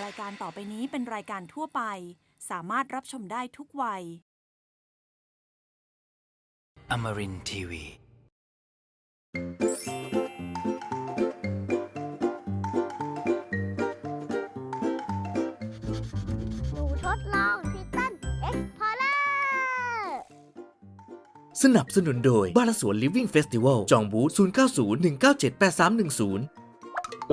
รายการต่อไปนี้เป็นรายการทั่วไป สามารถรับชมได้ทุกวัย Amarin Tiwi. หนูทดลองทิตันเอ็กพอร์เลอร์สนับสนุนโดย บ้านและสวน Living Festival จองบูธ 0901978310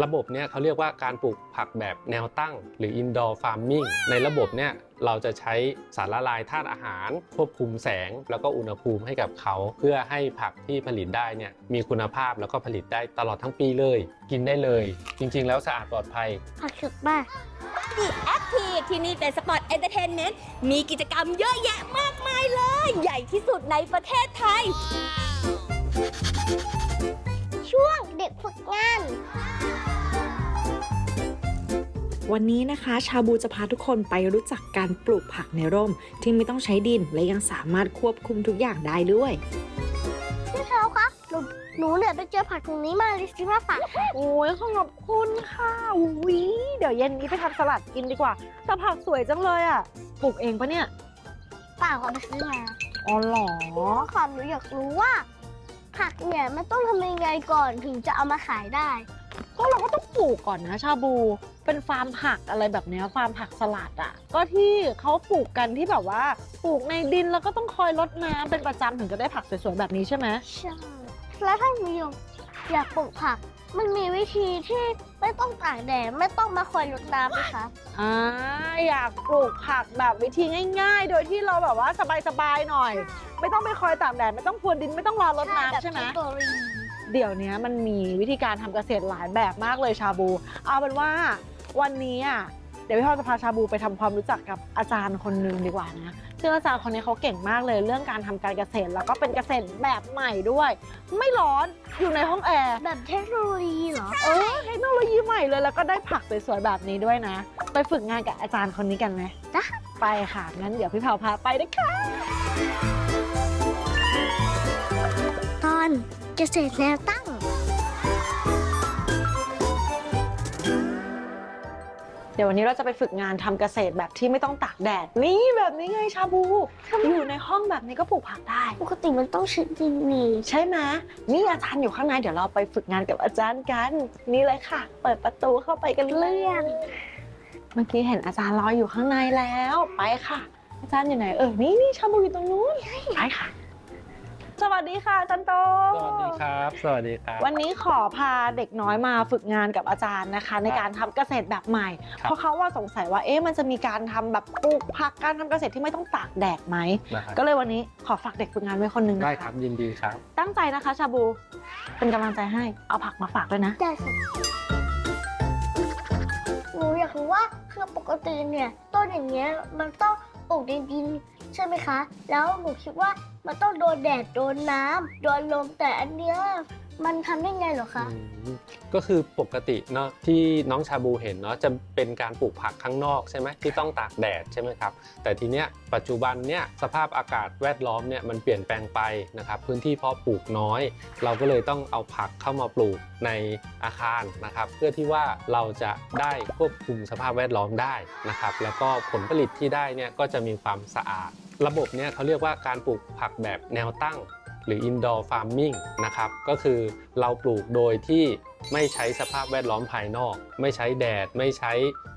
ระบบเนี่ยเขาเรียกว่าการปลูกผักแบบแนวตั้ง หรือ indoor farming ในระบบเนี่ยเราจะใช้สารละลายธาตุอาหาร ควบคุมแสง แล้วก็อุณหภูมิให้กับเขา เพื่อให้ผักที่ผลิตได้เนี่ยมีคุณภาพแล้วก็ผลิตได้ตลอดทั้งปีเลย กินได้เลย จริง ๆ แล้วสะอาดปลอดภัยผักสุกมากดีแอคทีฟที่นี่เป็นสปอร์ตเอนเตอร์เทนเมนต์มีกิจกรรมเยอะแยะมากมายเลย ใหญ่ที่สุดในประเทศไทย ช่วงเด็กฝึกงาน วันนี้นะคะ ชาบูจะพาทุกคนไปรู้จักการปลูกผักในร่ม ที่ไม่ต้องใช้ดินและยังสามารถควบคุมทุกอย่างได้ด้วย พี่เท้าคะหนูหนูเนี่ยไปเจอผักตรงนี้มาเลยซื้อมาฝากค่ะโอ้ยขอบคุณค่ะอุ้ยเดี๋ยวเย็นนี้ไปทำสลัดกินดีกว่าแต่ผักสวยจังเลยอะปลูกเองปะเนี่ยเปล่าเอาไปซื้อมาอ๋อเหรออ๋อค่ะหนูอยากรู้ว่า ผักเนี่ยมันต้องทำยังไงก่อนถึงจะเอามาขายได้ ก็เราก็ต้องปลูกก่อนนะชาบู เป็นฟาร์มผักอะไรแบบเนี้ยฟาร์มผักสลัดอะ ก็ที่เขาปลูกกันที่แบบว่าปลูกในดินแล้วก็ต้องคอยรดน้ำเป็นประจำถึงจะได้ผักสวยๆแบบนี้ใช่ไหมใช่ แล้วถ้าหนูอยากอยากปลูกผัก มันมีวิธีที่ ไม่ต้องตากแดดไม่ต้องมาคอยรดน้ำไหมคะอ่าอยากปลูกผักแบบวิธีง่าย ๆ โดยที่เราแบบว่าสบายๆหน่อย ไม่ต้องไปคอยตากแดดไม่ต้องพรวนดินไม่ต้องรอรดน้ำใช่ไหมแบบเทคโนโลยีเดี๋ยวนี้มันมีวิธีการทำเกษตรหลายแบบมากเลยชาบู เอาเป็นว่าวันนี้อะเดี๋ยวพี่พ่อจะพาชาบูไปทำความรู้จักกับอาจารย์คนหนึ่งดีกว่านะ ซึ่งอาจารย์คนนี้เขาเก่งมากเลยเรื่องการทำการเกษตร แล้วก็เป็นเกษตรแบบใหม่ด้วย ไม่ร้อนอยู่ในห้องแอร์แบบเทคโนโลยีเหรอเออเทคโนโลยีใหม่เลยแล้วก็ได้ผักสวยๆแบบนี้ด้วยนะ ไปฝึกงานกับอาจารย์คนนี้กันไหมได้ไปค่ะงั้นเดี๋ยวพี่เผาพาไปด้วยค่ะตอนเกษตรแนวตั้ง ดี๋ยววันนี้เราจะไปฝึกงานทำเกษตรแบบที่ไม่ต้องตากแดด นี่แบบนี้ไงชาบู อยู่ในห้องแบบนี้ก็ปลูกผักได้ ปกติมันต้องใช้ดินนี่ ใช่ไหมนี่อาจารย์อยู่ข้างในเดี๋ยวเราไปฝึกงานกับอาจารย์กัน นี่เลยค่ะ เปิดประตูเข้าไปกันเลยเลื่อนเมื่อกี้เห็นอาจารย์รออยู่ข้างในแล้ว ไปค่ะ อาจารย์อยู่ไหนเออนี่นี่ชาบูอยู่ตรงนู้นไปค่ะ สวัสดีค่ะอาจารย์โตสวัสดีครับ สวัสดีครับ วันนี้ขอพาเด็กน้อยมาฝึกงานกับอาจารย์นะคะ ในการทำเกษตรแบบใหม่ ครับเพราะเขาว่าสงสัยว่าเอ๊ะมันจะมีการทำแบบปลูกผักการทำเกษตรที่ไม่ต้องตากแดดไหมนะครับ ก็เลยวันนี้ขอฝากเด็กฝึกงานไว้คนหนึงนะะได้ครับยินดีครับ ตั้งใจนะคะชาบู เป็นกำลังใจให้เอาผักมาฝากด้วยนะ ได้ค่ะหนูอยากรู้ว่าคือปกติเนี่ยต้นอย่างเงี้ยมันต้องปลูกในดิน ใช่ไหมคะ แล้วหนูคิดว่ามันต้องโดนแดดโดนน้ำโดนลมแต่อันเนี้ย มันทำได้ไงเหรอคะอืมก็คือปกติเนาะที่น้องชาบูเห็นเนาะจะเป็นการปลูกผักข้างนอกใช่ไหมที่ต้องตากแดดใช่ไหมครับแต่ทีเนี้ยปัจจุบันเนี่ยสภาพอากาศแวดล้อมเนี่ยมันเปลี่ยนแปลงไปนะครับพื้นที่เพาะปลูกน้อย เราก็เลยต้องเอาผักเข้ามาปลูกในอาคารนะครับ เพื่อที่ว่าเราจะได้ควบคุมสภาพแวดล้อมได้นะครับ แล้วก็ผลผลิตที่ได้เนี่ยก็จะมีความสะอาด ระบบเนี่ยเขาเรียกว่าการปลูกผักแบบแนวตั้ง หรือ indoor farming นะครับ ก็คือเราปลูกโดยที่ไม่ใช้สภาพแวดล้อมภายนอก ไม่ใช้แดด ไม่ใช้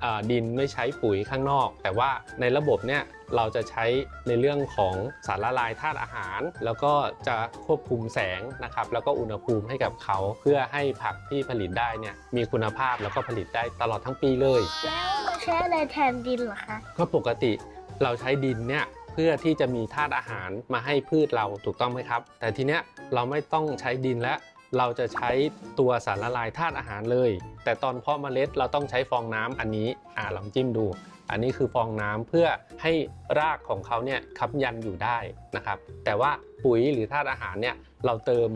อ่าดิน ไม่ใช้ปุ๋ยข้างนอก แต่ว่าในระบบเนี่ยเราจะใช้ในเรื่องของสารละลายธาตุอาหาร แล้วก็จะควบคุมแสงนะครับ แล้วก็อุณหภูมิให้กับเขาเพื่อให้ผักที่ผลิตได้เนี่ยมีคุณภาพแล้วก็ผลิตได้ตลอดทั้งปีเลย แล้วมันใช้อะไรแทนดินเหรอคะ ก็ปกติเราใช้ดินเนี่ย เพื่อที่จะมีธาตุอาหารมาให้พืชเราถูกต้องไหมครับ แต่ทีเนี้ยเราไม่ต้องใช้ดินแล้วเราจะใช้ตัวสารละลายธาตุอาหารเลย แต่ตอนเพาะเมล็ดเราต้องใช้ฟองน้ำอันนี้อ่าลองจิ้มดู อันนี้คือฟองน้ำเพื่อให้รากของเขาเนี่ยค้ำยันอยู่ได้นะครับ แต่ว่าปุ๋ยหรือธาตุอาหารเนี่ยเราเติม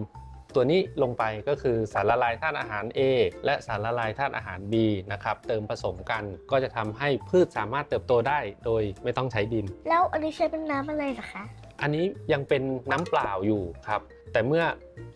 ตัวนี้ลงไปก็คือสารละลายธาตุอาหาร A และสารละลายธาตุอาหาร B นะครับเติมผสมกันก็จะทำให้พืชสามารถเติบโตได้โดยไม่ต้องใช้ดิน แล้วอันนี้ใช้เป็นน้ำอะไรเหรอคะ อันนี้ยังเป็นน้ำเปล่าอยู่ครับ แต่เมื่อ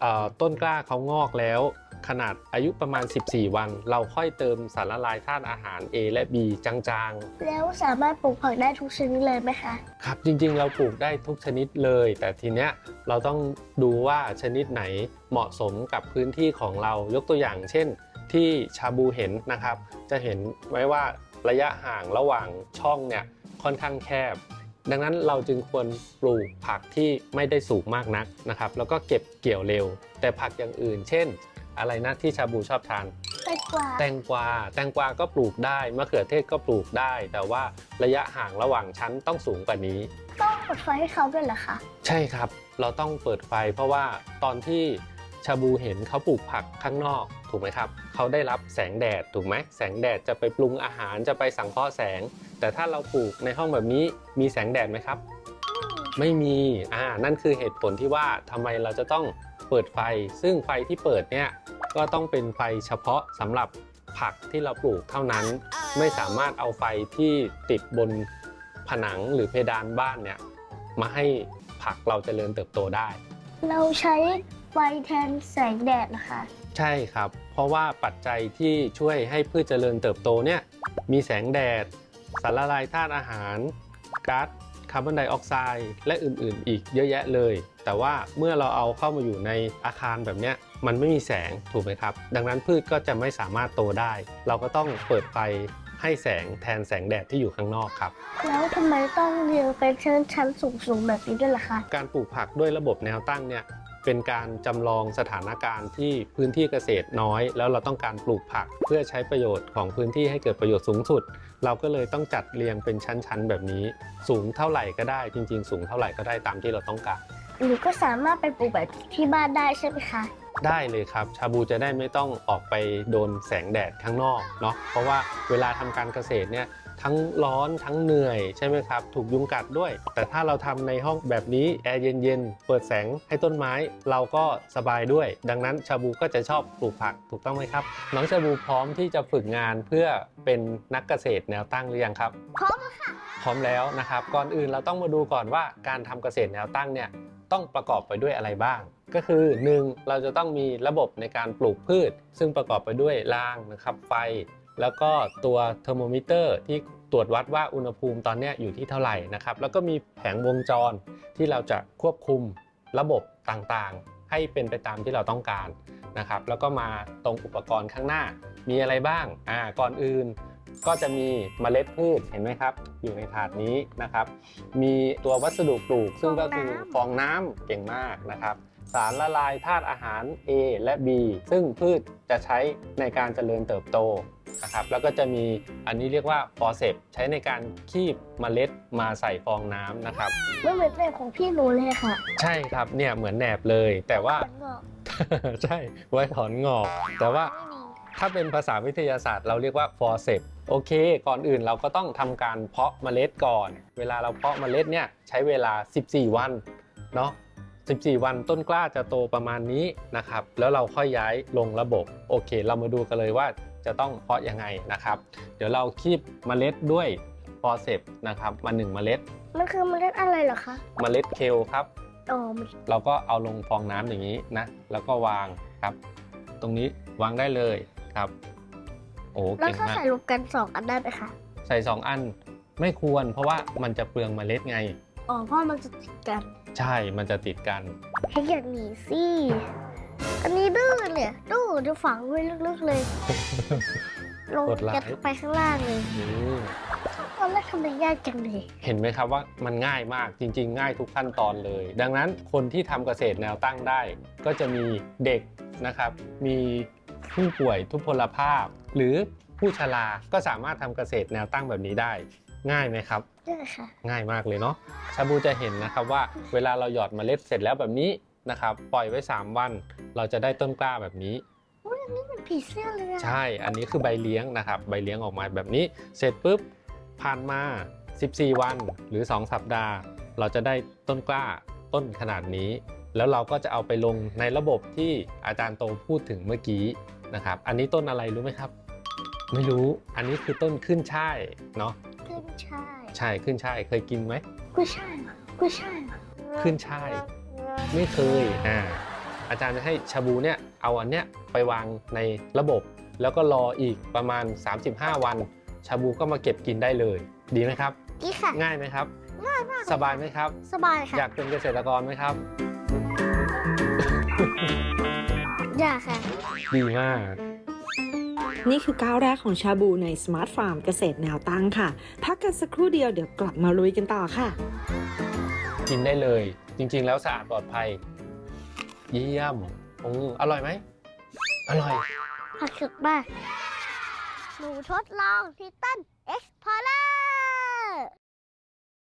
เออต้นกล้าเขางอกแล้ว ขนาดอายุประมาณ 14 วัน เราค่อยเติมสารละลายธาตุอาหาร A และ B จางๆแล้วสามารถปลูกผักได้ทุกชนิดเลยไหมคะครับจริงๆ เราปลูกได้ทุกชนิดเลย แต่ทีเนี้ยเราต้องดูว่าชนิดไหนเหมาะสมกับพื้นที่ของเรายกตัวอย่าง เช่น ที่ชาบูเห็นนะครับ จะเห็นไว้ว่าระยะห่างระหว่างช่องเนี่ยค่อนข้างแคบ ดังนั้นเราจึงควรปลูกผักที่ไม่ได้สูงมากนักนะครับ แล้วก็เก็บเกี่ยวเร็ว แต่ผักอย่างอื่น เช่น อะไรนะที่ชาบูชอบทานไปกว่าแตงกวา แตงกวาก็ปลูกได้มะเขือเทศก็ปลูกได้ แต่ว่าระยะห่างระหว่างชั้นต้องสูงกว่านี้ ต้องเปิดไฟให้เขาด้วยเหรอคะ ใช่ครับ เราต้องเปิดไฟ เพราะว่าตอนที่ชาบูเห็นเขาปลูกผักข้างนอกถูกไหมครับ เขาได้รับแสงแดดถูกไหมแสงแดดจะไปปรุงอาหารจะไปสังเคราะห์แสง แต่ถ้าเราปลูกในห้องแบบนี้มีแสงแดดไหมครับ ไม่มีอ่านั่นคือเหตุผลที่ว่าทำไมเราจะต้อง เปิดไฟ ซึ่งไฟที่เปิดเนี่ยก็ต้องเป็นไฟเฉพาะสำหรับผักที่เราปลูกเท่านั้น ไม่สามารถเอาไฟที่ติดบนผนังหรือเพดานบ้านเนี่ยมาให้ผักเราเจริญเติบโตได้ เราใช้ไฟแทนแสงแดดนะคะ ใช่ครับ เพราะว่าปัจจัยที่ช่วยให้พืชเจริญเติบโตเนี่ยมีแสงแดด สารละลายธาตุอาหารก๊าซคาร์บอนไดออกไซด์และอื่นๆ อีกเยอะแยะเลย แต่ว่าเมื่อเราเอาเข้ามาอยู่ในอาคารแบบเนี้ยมันไม่มีแสงถูกไหมครับ ดังนั้นพืชก็จะไม่สามารถโตได้ เราก็ต้องเปิดไฟให้แสงแทนแสงแดดที่อยู่ข้างนอกครับ แล้วทำไมต้องเรียงเป็นชั้นชั้นสูงสูงๆแบบนี้ด้วยล่ะคะการปลูกผักด้วยระบบแนวตั้งเนี่ยเป็นการจำลองสถานการณ์ที่พื้นที่เกษตรน้อย แล้วเราต้องการปลูกผักเพื่อใช้ประโยชน์ของพื้นที่ให้เกิดประโยชน์สูงสุด เราก็เลยต้องจัดเรียงเป็นชั้นๆแบบนี้ สูงเท่าไหร่ก็ได้จริง ๆ สูงเท่าไหร่ก็ได้ตามที่เราต้องการ หนูก็สามารถไปปลูกแบบที่บ้านได้ใช่ไหมคะ ได้เลยครับ ชาบูจะได้ไม่ต้องออกไปโดนแสงแดดข้างนอกเนาะเพราะว่าเวลาทำการเกษตรเนี่ยทั้งร้อนทั้งเหนื่อยใช่ไหมครับ ถูกยุงกัดด้วย แต่ถ้าเราทำในห้องแบบนี้แอร์เย็นๆ เปิดแสงให้ต้นไม้เราก็สบายด้วย ดังนั้นชาบูก็จะชอบปลูกผักถูกต้องไหมครับ น้องชาบูพร้อมที่จะฝึกงานเพื่อเป็นนักเกษตรแนวตั้งหรือยังครับ พร้อมแล้วค่ะ พร้อมแล้วนะครับ ก่อนอื่นเราต้องมาดูก่อนว่าการทำเกษตรแนวตั้งเนี่ย ต้องประกอบไปด้วยอะไรบ้าง ก็คือ 1. เราจะต้องมีระบบในการปลูกพืช ซึ่งประกอบไปด้วยรางนะครับไฟ แล้วก็ตัวเทอร์โมมิเตอร์ที่ตรวจวัดว่าอุณหภูมิตอนนี้อยู่ที่เท่าไหร่นะครับแล้วก็มีแผงวงจรที่เราจะควบคุมระบบต่างๆ ให้เป็นไปตามที่เราต้องการนะครับแล้วก็มาตรงอุปกรณ์ข้างหน้ามีอะไรบ้างอ่าก่อนอื่น ก็จะมีเมล็ดพืชเห็นไหมครับ อยู่ในถาดนี้นะครับ มีตัววัสดุปลูกซึ่งก็คือฟองน้ำเก่งมากนะครับ สารละลายธาตุอาหาร A และ B ซึ่งพืชจะใช้ในการเจริญเติบโตนะครับแล้วก็จะมีอันนี้เรียกว่าฟอเซปใช้ในการคีบเมล็ดมาใส่ฟองน้ำนะครับไม่เหมือนแบบของพี่หนูเลยค่ะ ใช่ครับเนี่ยเหมือนแหนบเลย แต่ว่ามันงอกใช่ไว้ถอนงอก แต่ว่าไม่มี ถ้าเป็นภาษาวิทยาศาสตร์เราเรียกว่า forceps โอเค ก่อนอื่นเราก็ต้องทำการเพาะเมล็ดก่อน เวลาเราเพาะเมล็ดเนี่ยใช้เวลา 14 วันเนาะ14 วันต้นกล้าจะโตประมาณนี้นะครับ แล้วเราค่อยย้ายลงระบบ โอเค เรามาดูกันเลยว่าจะต้องเพาะยังไงนะครับ เดี๋ยวเราคีบเมล็ดด้วย forceps นะครับมา1เมล็ด มันคือเมล็ดอะไรเหรอคะเมล็ดเคลครับอ๋อมันเราก็เอาลงฟองน้ำอย่างนี้นะ แล้วก็วางครับ ตรงนี้วางได้เลย ครับ โอ้แล้วเก่งถ้ามาก ใส่รวมกันสองอันได้ไหมคะใส่ 2 อันไม่ควร เพราะว่ามันจะเปลืองเมล็ดไง อ๋อเพราะมันจะติดกันใช่มันจะติดกัน ให้อย่างนี้สิอันนี้ดื้อเนี่ยดื้อจะฝังไว้ลึกๆเลย ลงกดไลค์ยัดไปข้างล่างเลยอืมตอนแรกทำไมยากจังเลยเห็นไหมครับว่ามันง่ายมากจริง ๆ ง่ายทุกขั้นตอนเลย ดังนั้นคนที่ทำเกษตรแนวตั้งได้ ก็จะมีเด็กนะครับ มี ผู้ป่วยทุพพลภาพ หรือผู้ชรา ก็สามารถทำเกษตรแนวตั้งแบบนี้ได้ ง่ายไหมครับ ได้ค่ะ ง่ายมากเลยเนาะชาบูจะเห็นนะครับว่าเวลาเราหยอดเมล็ดเสร็จแล้วแบบนี้นะครับ ปล่อยไว้ 3 วัน เราจะได้ต้นกล้าแบบนี้มันผีเสื้อเลยอะใช่ อันนี้คือใบเลี้ยงนะครับ ใบเลี้ยงออกมาแบบนี้ เสร็จปุ๊บ ผ่านมา 14 วันหรือ 2 สัปดาห์ เราจะได้ต้นกล้าต้นขนาดนี้ แล้วเราก็จะเอาไปลงในระบบที่อาจารย์โตพูดถึงเมื่อกี้ นะครับ อันนี้ต้นอะไรรู้ไหมครับ ไม่รู้ อันนี้คือต้นขึ้นช่ายเนาะ ขึ้นช่ายใช่ขึ้นช่ายเคยกินไหมกุ้ยช่ายเหรอกุ้ยช่ายเหรอขึ้นช่าย ไม่เคย อ่า อาจารย์จะให้ชาบูเนี่ย เอาอันเนี้ยไปวางในระบบ แล้วก็รออีกประมาณ 35 วัน ชาบูก็มาเก็บกินได้เลย ดีไหมครับ ดีค่ะ ง่ายไหมครับ ง่ายมากเลสบายไหมครับ สบายค่ะ อยากเป็นเกษตรกรไหมครับ อยากค่ะ ดีมาก นี่คือก้าวแรกของชาบูในสมาร์ทฟาร์มเกษตรแนวตั้งค่ะ พักกันสักครู่เดียวเดี๋ยวกลับมาลุยกันต่อค่ะ กินได้เลย จริง ๆ แล้วสะอาดปลอดภัย เยี่ยมอืมอร่อยไหม อร่อย ผักสุดมากหนูทดลองทิตัน